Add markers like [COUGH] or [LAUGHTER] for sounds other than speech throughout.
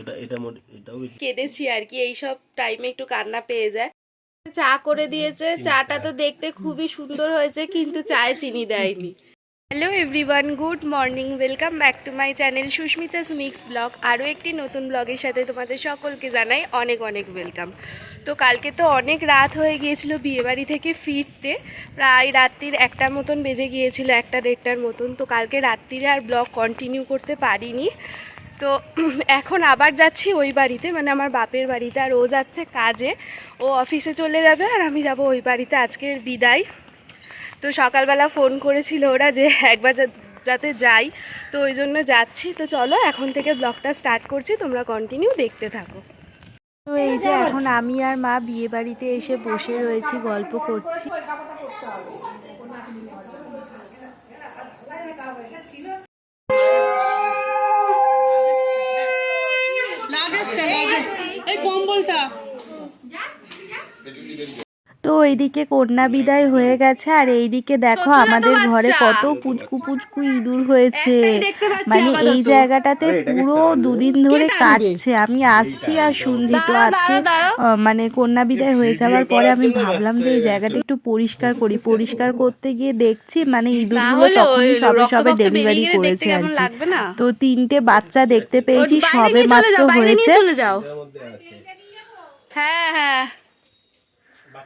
এটা এটা এটাও কেঁদেছি আর কি এইসব টাইমে একটু কান্না পেয়ে যায়। চা করে দিয়েছে চাটা তো দেখতে খুবই সুন্দর হয়েছে কিন্তু চায়ে চিনি দেয়নি। Hello everyone good morning welcome back to my channel Susmita's mix vlog আরও একটি নতুন ব্লগের সাথে তোমাদের সকলকে জানাই অনেক অনেক ওয়েলকাম তো কালকে তো অনেক রাত হয়ে গিয়েছিল বিয়েবাড়ি থেকে ফিরতে। প্রায় রাত্রির একটা মতন বেজে গিয়েছিল একটা দেড়টার মতন। তো কালকে রাত্রিরে আর ব্লগ কন্টিনিউ করতে পারিনি। তো [CLEARS THROAT] এখন আবার যাচ্ছি ওই বাড়িতে মানে আমার বাপের বাড়িতে, আর ও যাচ্ছে কাজে। ও অফিসে চলে যাবে আর আমি যাব ওই বাড়িতে আজকের বিদায়। তো সকালবেলা ফোন করেছিল ওরা যে একবার যাতে যাই, তো ওই জন্য যাচ্ছি। তো চলো এখন থেকে ব্লগটা স্টার্ট করছি, তোমরা কন্টিনিউ দেখতে থাকো। তো এই যে এখন আমি আর মা বিয়ে বাড়িতে এসে বসে রয়েছি, গল্প করছি। লাগেজ এই কম্বলটা। তো এইদিকে কন্যা বিদায় হয়ে গেছে আর এইদিকে দেখো আমাদের ঘরে কত পুচকু পুচকু ইঁদুর হয়েছে। মানে এই জায়গাটাতে পুরো দুদিন ধরে কাটছে। আমি আসছি আর শুনছি তো আজকে মানে কন্যা বিদায় হয়ে যাওয়ার পরে আমি ভাবলাম যে এই জায়গাটা একটু পরিষ্কার করি। [LAUGHS] পরিষ্কার করতে গিয়ে দেখছি মানে ইঁদুরগুলো তখন সবে সবে ডেলিভারি করেছে আর কি। তো তিনটে বাচ্চা দেখতে পেয়েছি সবে মাত্র হয়েছে। হ্যাঁ হ্যাঁ।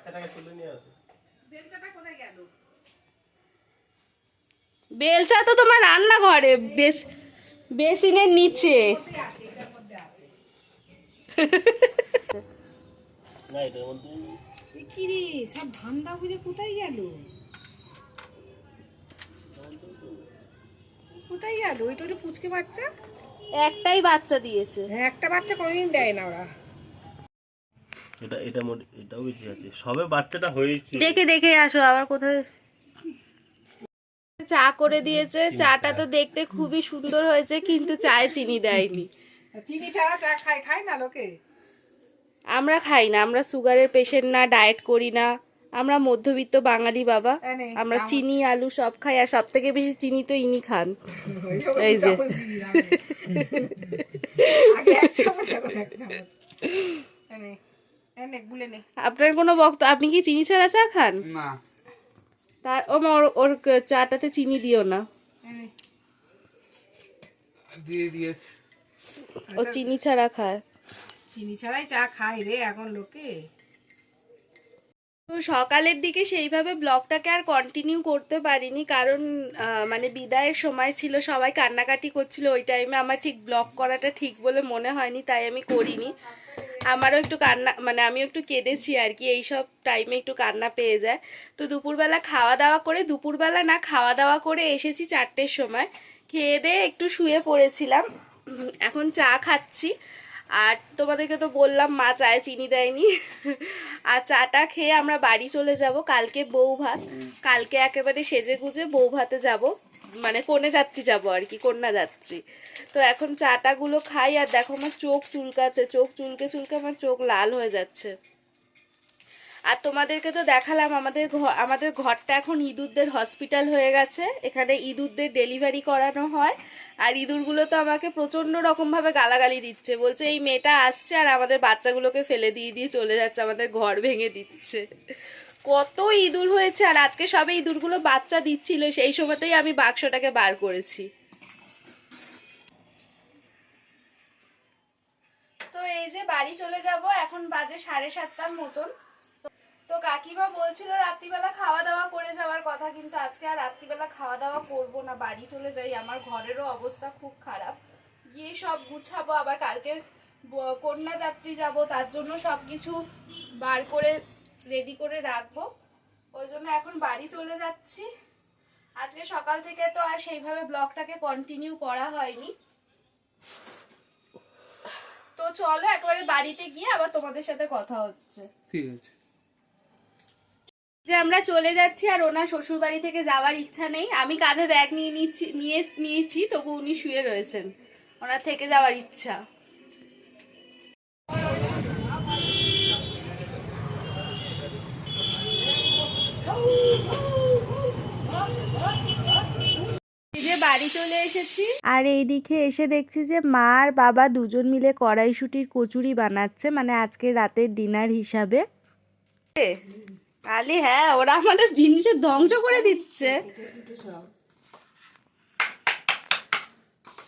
বাচ্চাটাকে তুলে নিয়ে আসো। বেলচা তো তোমার রান্নাঘরে বেস বেসিনের নিচে। না এটার মধ্যে কি রে সব ধান্দা বুঝে কোথায় গেল? কোথায় গেল? ওইটা পুচকে বাচ্চা? একটাই বাচ্চা দিয়েছে। একটা বাচ্চা কোনোদিন দেয় না ওরা। এটা এটা মোট- এটাও বেশি আছে। সবে বাচ্চাটা হয়েছে দেখে দেখে আসো আবার কোথায়? চা করে দিয়েছে চাটা তো দেখতে খুবই সুন্দর হয়েছে কিন্তু চায়ে চিনি দেয়নি। চিনি ছাড়া চা খায় খায় না লোকে? আমরা খাই না আমরা সুগারের পেশেন্ট না ডায়েট করি না। আমরা মধ্যবিত্ত বাঙালি বাবা। আমরা চিনি আলু সব খাই আর সব থেকে বেশি চিনি তো ইনি খান। এই যে। আগে এক চামচ, এখন এক চামচ। আপনার কোনো বক্ত আপনি কি চিনি ছাড়া চা খান? না। তার ও মা, ওর চাটাতে চিনি দিও না। দিয়ে দিয়েছে। ও চিনি ছাড়া খায়। চিনি ছাড়াই চা খায় রে এখন লোকে। তো সকালের দিকে সেইভাবে ব্লগটাকে আর কন্টিনিউ করতে পারিনি কারণ আহ, মানে বিদায়ের সময় ছিল সবাই কান্নাকাটি করছিল ওই টাইমে আমার ঠিক ব্লগ করাটা ঠিক বলে মনে হয়নি তাই আমি করিনি। আমারও একটু কান্না মানে আমিও একটু কেঁদেছি আর কি এইসব টাইমে একটু কান্না পেয়ে যায়। তো দুপুরবেলা খাওয়া দাওয়া করে, দুপুরবেলা না খাওয়া দাওয়া করে এসেছি চারটের সময়। খেয়ে দিয়ে একটু শুয়ে পড়েছিলাম। এখন চা খাচ্ছি। আর তোমাদেরকে তো বললাম, মা চায়ে চিনি দেয়নি। আর চাটা খেয়ে আমরা বাড়ি চলে যাব, কালকে বউ ভাত। কালকে একেবারে সেজে গুজে বউ ভাতে যাব মানে কনে যাত্রী যাব আর কি, কন্যা যাত্রী। তো এখন চাটাগুলো খাই, আর দেখো আমার চোখ চুলকাচ্ছে, চোখ চুলকে চুলকে আমার চোখ লাল হয়ে যাচ্ছে। আর তোমাদেরকে তো দেখালাম, আমাদের আমাদের ঘরটা এখন ইঁদুরদের হসপিটাল হয়ে গেছে। এখানে ইঁদুরদের ডেলিভারি করানো হয়। আর ইঁদুরগুলো তো আমাকে প্রচণ্ড রকমভাবে গালাগালি দিচ্ছে। বলছে, এই মেয়েটা আসছে আর আমাদের বাচ্চাগুলোকে ফেলে দিয়ে দিয়ে চলে যাচ্ছে, আমাদের ঘর ভেঙে দিচ্ছে। কত ইঁদুর হয়েছে আর আজকে সবে ইঁদুরগুলো বাচ্চা দিচ্ছিল, সেই সময়তেই আমি বাক্সটাকে বার করেছি। তো এই যে বাড়ি চলে যাব, এখন বাজে সাড়ে সাতটার মতন। তো কাকিমা বলছিল রাত্রিবেলা খাওয়া দাওয়া করে যাওয়ার কথা, কিন্তু আজকে আর রাত্রিবেলা খাওয়া দাওয়া করব না, বাড়ি চলে যাই। আমার ঘরেরও অবস্থা খুব খারাপ। গিয়ে সব গুছাবো, আবার কালকে ব- কন্যা যাত্রী যাব, তার জন্য সব কিছু বার করে রেডি করে রাখব। ওই জন্য এখন বাড়ি চলে যাচ্ছি। আজকে সকাল থেকে তো আর সেইভাবে ব্লগটাকে কন্টিনিউ করা হয়নি। তো চলো, একবারে বাড়িতে গিয়ে আবার তোমাদের সাথে কথা হচ্ছে। ঠিক আছে। যে আমরা চলে যাচ্ছি আর ওনার শ্বশুর বাড়ি থেকে যাওয়ার ইচ্ছা নেই। আমি কাঁধে ব্যাগ নিয়ে নিচ্ছি নিয়ে নিয়েছি তবু উনি শুয়ে রয়েছেন। ওনার থেকে যাওয়ার ইচ্ছা। বাড়ি চলে এসেছি। আর এইদিকে এসে দেখছি যে মা আর বাবা দুজন মিলে কড়াইশুটির কচুরি বানাচ্ছে মানে আজকে রাতের ডিনার হিসাবে। আলি হ্যাঁ ওরা আমাদের জিনিসের ধ্বংস করে দিচ্ছে।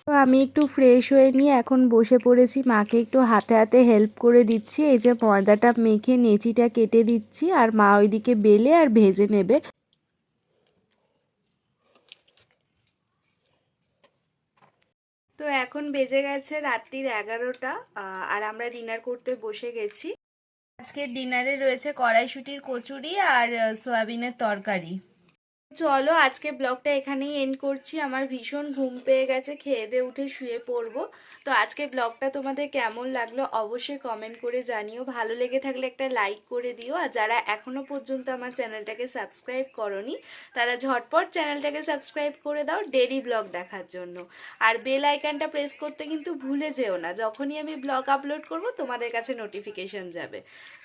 তো আমি একটু ফ্রেশ হয়ে নিয়ে এখন বসে পড়েছি। মাকে একটু হাতে হাতে হেল্প করে দিচ্ছি। এই যে ময়দাটা মেখে নেচিটা কেটে দিচ্ছি আর মা ওইদিকে বেলে আর ভেজে নেবে। তো এখন বেজে গেছে রাত্রির এগারোটা আর আমরা ডিনার করতে বসে গেছি। আজকের ডিনারে রয়েছে কড়াইশুটির কচুরি আর সয়াবিনের তরকারি। চলো, আজকে ব্লগটা এখানেই এন্ড করছি। আমার ভীষণ ঘুম পেয়ে গেছে, খেয়ে দিয়ে উঠে শুয়ে পড়ব। তো আজকে ব্লগটা তোমাদের কেমন লাগল অবশ্যই কমেন্ট করে জানিও। ভালো লেগে থাকলে একটা লাইক করে দিও। আর যারা এখনও পর্যন্ত আমার চ্যানেলটাকে সাবস্ক্রাইব করনি, তারা ঝটপট চ্যানেলটাকে সাবস্ক্রাইব করে দাও ডেলি ব্লগ দেখার জন্য। আর বেল আইকনটা প্রেস করতে কিন্তু ভুলে যেও না। যখনই আমি ব্লগ আপলোড করব, তোমাদের কাছে নোটিফিকেশন যাবে।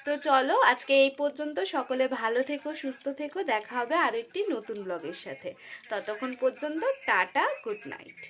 তো চলো, আজকে এই পর্যন্ত। সকলে ভালো থেকো, সুস্থ থেকো। দেখা হবে আরও একটি নতুন ব্লগের সাথে। ততক্ষণ পর্যন্ত টাটা গুড নাইট।